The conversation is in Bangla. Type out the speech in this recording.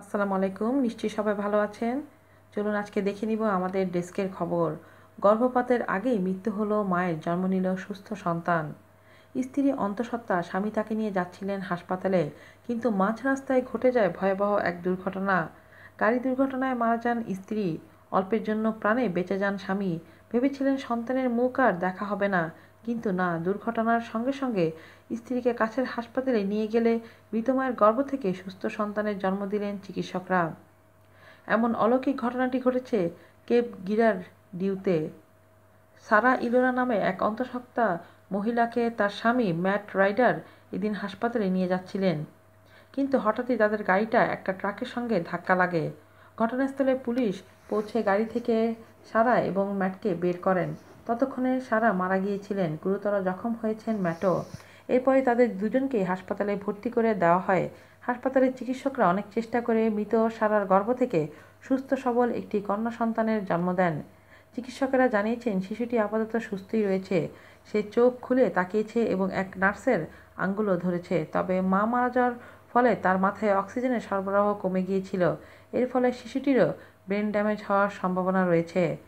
আসসালামু আলাইকুম। নিশ্চয়ই সবাই ভালো আছেন? চলুন আজকে দেখে নিব আমাদের ডেস্কের খবর। গর্ভপাতের আগেই মৃত্যু হলো মায়ের, জন্ম নিল সুস্থ সন্তান। স্ত্রী অন্তঃসত্ত্বা স্বামী তাকে নিয়ে যাচ্ছিলেন হাসপাতালে, কিন্তু মাঝ রাস্তায় ঘটে যায় ভয়াবহ এক দুর্ঘটনা। গাড়ি দুর্ঘটনায় মারা যান স্ত্রী। অল্পের জন্য প্রাণে বেঁচে যান স্বামী। ভেবেছিলেন সন্তানের মুখ আর দেখা হবে না। কিন্তু না, দুর্ঘটনার সঙ্গে সঙ্গে স্ত্রীকে কাছের হাসপাতালে নিয়ে গেলে মৃত মায়ের গর্ভ থেকে সুস্থ সন্তানের জন্ম দিলেন চিকিৎসকরা। এমন অলৌকিক ঘটনাটি ঘটেছে কেপ গিরার ডিউতে। সারা ইলোরা নামে এক অন্তঃসত্ত্বা মহিলাকে তার স্বামী ম্যাট রাইডার এদিন হাসপাতালে নিয়ে যাচ্ছিলেন। কিন্তু হঠাৎই তাদের গাড়িটা একটা ট্রাকের সঙ্গে ধাক্কা লাগে। ঘটনাস্থলে পুলিশ পৌঁছে গাড়ি থেকে সারা এবং ম্যাটকে বের করেন। ততক্ষণে সারা মারা গিয়েছিলেন। গুরুতর জখম হয়েছেন ম্যাটো। এরপরে তাদের দুজনকেই হাসপাতালে ভর্তি করে দেওয়া হয়। হাসপাতালের চিকিৎসকরা অনেক চেষ্টা করে মৃত সারার গর্ভ থেকে সুস্থ সবল একটি কন্যা সন্তানের জন্ম দেন। চিকিৎসকেরা জানিয়েছেন, শিশুটি আপাতত সুস্থই রয়েছে। সে চোখ খুলে তাকিয়েছে এবং এক নার্সের আঙ্গুলও ধরেছে। তবে মা মারা যাওয়ার ফলে তার মাথায় অক্সিজেনের সরবরাহ কমে গিয়েছিল। এর ফলে শিশুটিরও ব্রেন ড্যামেজ হওয়ার সম্ভাবনা রয়েছে।